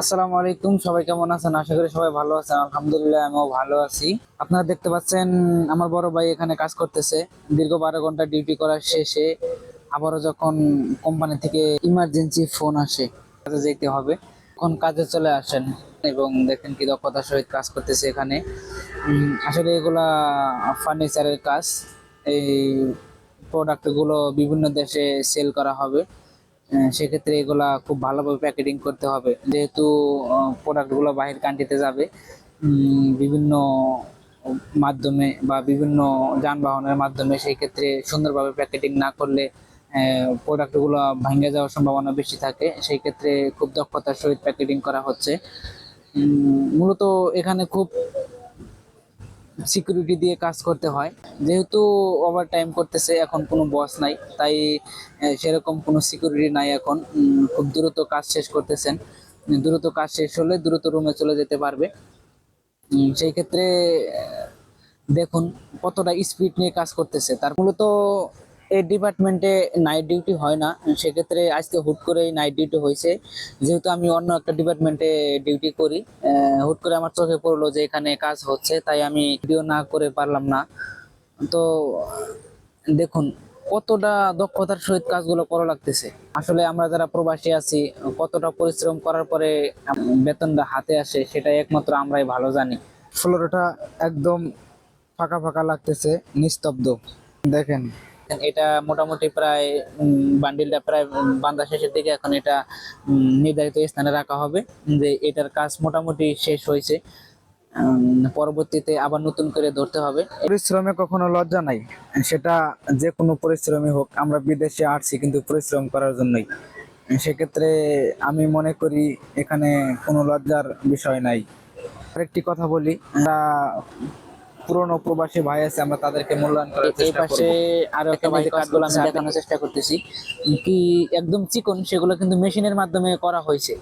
আসসালামু আলাইকুম, সবাই কেমন আছেন? আশা করি সবাই ভালো আছেন। আলহামদুলিল্লাহ, আমিও ভালো আছি। আপনারা দেখতে পাচ্ছেন, আমার বড় ভাই এখানে কাজ করতেছে। দীর্ঘ বারো ঘণ্টা ডিউটি করার শেষে আবারও যখন কোম্পানি থেকে ইমার্জেন্সি ফোন আসে, কাজে যেতে হবে, তখন কাজে চলে আসেন এবং দেখেন কি দক্ষতার সহিত কাজ করতেছে এখানে। আসলে এগুলা ফার্নিচারের কাজ। এই প্রোডাক্টগুলো বিভিন্ন দেশে সেল করা হবে। সেক্ষেত্রে এগুলা খুব ভালোভাবে প্যাকেটিং করতে হবে। যেহেতু প্রোডাক্টগুলো বাহির কান্ট্রিতে যাবে বিভিন্ন মাধ্যমে বা বিভিন্ন যানবাহনের মাধ্যমে সেই ক্ষেত্রে সুন্দরভাবে প্যাকেটিং না করলে প্রোডাক্টগুলো ভেঙে যাওয়ার সম্ভাবনা বেশি থাকে। সেই ক্ষেত্রে খুব দক্ষতার সহিত প্যাকেটিং করা হচ্ছে। মূলত এখানে খুব সিকিউরিটি দিয়ে কাজ করতে হয়। যেহেতু ওভার টাইম করতেছে, এখন কোনো বস নাই, তাই সেরকম কোনো সিকিউরিটি নাই এখন। খুব দ্রুত কাজ শেষ করতেছেন। দ্রুত কাজ শেষ হলে দ্রুত রুমে চলে যেতে পারবে। সেই ক্ষেত্রে দেখুন কতটা স্পিড নিয়ে কাজ করতেছে। তার মূলত এই ডিপার্টমেন্টে নাইট ডিউটি হয় না। সেক্ষেত্রে আজকে হুট করে নাইট ডিউটি হয়েছে। যেহেতু আমি অন্য একটা ডিপার্টমেন্টে ডিউটি করি হুট করে আমার চোখে পড়ল যে এখানে কাজ হচ্ছে, তাই আমি ভিডিও না করে পারলাম না। তো, দেখুন, কতটা দক্ষতার সহিত কাজগুলো করা লাগতেছে। আসলে আমরা যারা প্রবাসী আছি, কতটা পরিশ্রম করার পরে বেতনটা হাতে আসে সেটা একমাত্র আমরাই ভালো জানি। ফ্লোরটা একদম ফাঁকা ফাঁকা লাগতেছে, নিস্তব্ধ। দেখেন এটা মোটামুটি প্রায় বান্ডিলটা প্রায় বান্ধা শেষের দিকে এখন এটা নির্ধারিত স্থানে রাখা হবে। যে এটার কাজ মোটামুটি শেষ হয়েছে। পরবর্তীতে আবার নতুন করে ধরতে হবে। পরিশ্রমে কখনো লজ্জা নাই। সেটা যে কোনো পরিশ্রমই হোক, আমরা বিদেশে আসছি কিন্তু পরিশ্রম করার জন্যই। সেক্ষেত্রে আমি মনে করি এখানে কোনো লজ্জার বিষয় নাই। আরেকটি কথা বলি পুরনো প্রবাসী ভাই আছে আমরা তাদেরকে মূল্যায়ন করার এই পাশে আরও একটা ভাই কাজগুলো আমি দেখানোর চেষ্টা করতেছি। কি একদম চিকন সেগুলো কিন্তু মেশিনের মাধ্যমে করা হয়েছে।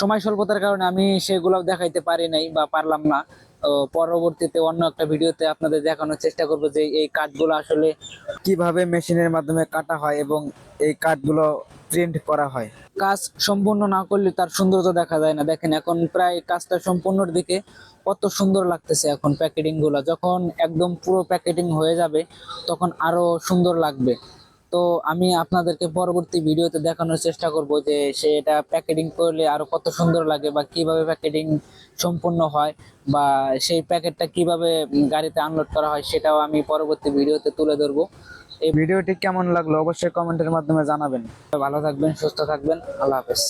সময় স্বল্পতার কারণে আমি সেগুলো দেখাইতে পারি নাই বা পারলাম না। পরবর্তীতে অন্য একটা ভিডিওতে আপনাদের দেখানোর চেষ্টা করব যে এই কাঠগুলো আসলে কীভাবে মেশিনের মাধ্যমে কাটা হয় এবং এই কাঠগুলো প্রিন্ট করা হয়। কাজ সম্পূর্ণ না করলে তার সৌন্দর্য দেখা যায় না। দেখেন, এখন প্রায় কাজটা সম্পূর্ণর দিকে কত সুন্দর লাগতেছে এখন প্যাকেটিংগুলো। যখন একদম পুরো প্যাকেটিং হয়ে যাবে, তখন আরও সুন্দর লাগবে। তো আমি আপনাদেরকে পরবর্তী ভিডিওতে দেখানোর চেষ্টা করব যে সে এটা প্যাকেটিং করলে আরও কত সুন্দর লাগে বা কীভাবে প্যাকেটিং সম্পূর্ণ হয় বা সেই প্যাকেটটা কীভাবে গাড়িতে আনলোড করা হয়, সেটাও আমি পরবর্তী ভিডিওতে তুলে ধরবো। এই ভিডিওটি কেমন লাগল অবশ্যই কমেন্টের মাধ্যমে জানাবেন। ভালো থাকবেন সুস্থ থাকবেন আল্লাহ হাফেজ।